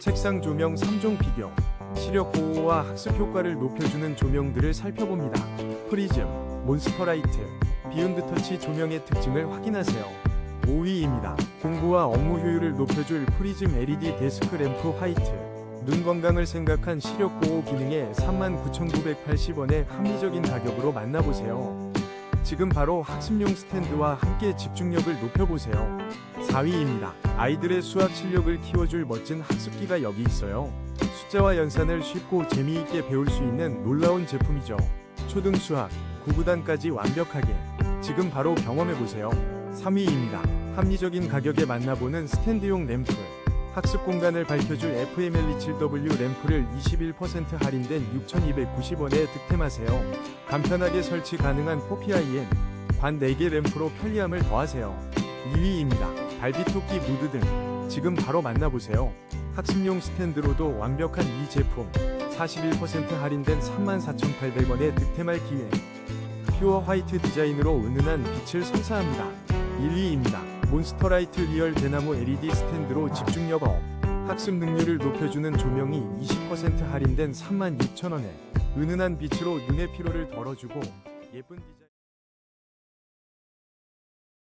책상 조명 3종 비교, 시력 보호와 학습 효과를 높여주는 조명들을 살펴봅니다. 프리즘, 몬스터라이트, 비욘드 터치 조명의 특징을 확인하세요. 5위입니다. 공부와 업무 효율을 높여줄 프리즘 LED 데스크 램프 화이트. 눈 건강을 생각한 시력 보호 기능에 39,980원의 합리적인 가격으로 만나보세요. 지금 바로 학습용 스탠드와 함께 집중력을 높여보세요. 4위입니다. 아이들의 수학 실력을 키워줄 멋진 학습기가 여기 있어요. 숫자와 연산을 쉽고 재미있게 배울 수 있는 놀라운 제품이죠. 초등 수학, 구구단까지 완벽하게. 지금 바로 경험해보세요. 3위입니다. 합리적인 가격에 만나보는 스탠드용 램프. 학습 공간을 밝혀줄 FML27W 램프를 21% 할인된 6,290원에 득템하세요. 간편하게 설치 가능한 포피아이엔 관 4개 램프로 편리함을 더하세요. 2위입니다. 발비토끼 무드 등 지금 바로 만나보세요. 학습용 스탠드로도 완벽한 이 제품 41% 할인된 34,800원에 득템할 기회. 퓨어 화이트 디자인으로 은은한 빛을 선사합니다. 1위입니다. 몬스터라이트 리얼 대나무 LED 스탠드로 집중력 업. 학습 능률을 높여주는 조명이 20% 할인된 36,000원에 은은한 빛으로 눈의 피로를 덜어주고 예쁜 디자인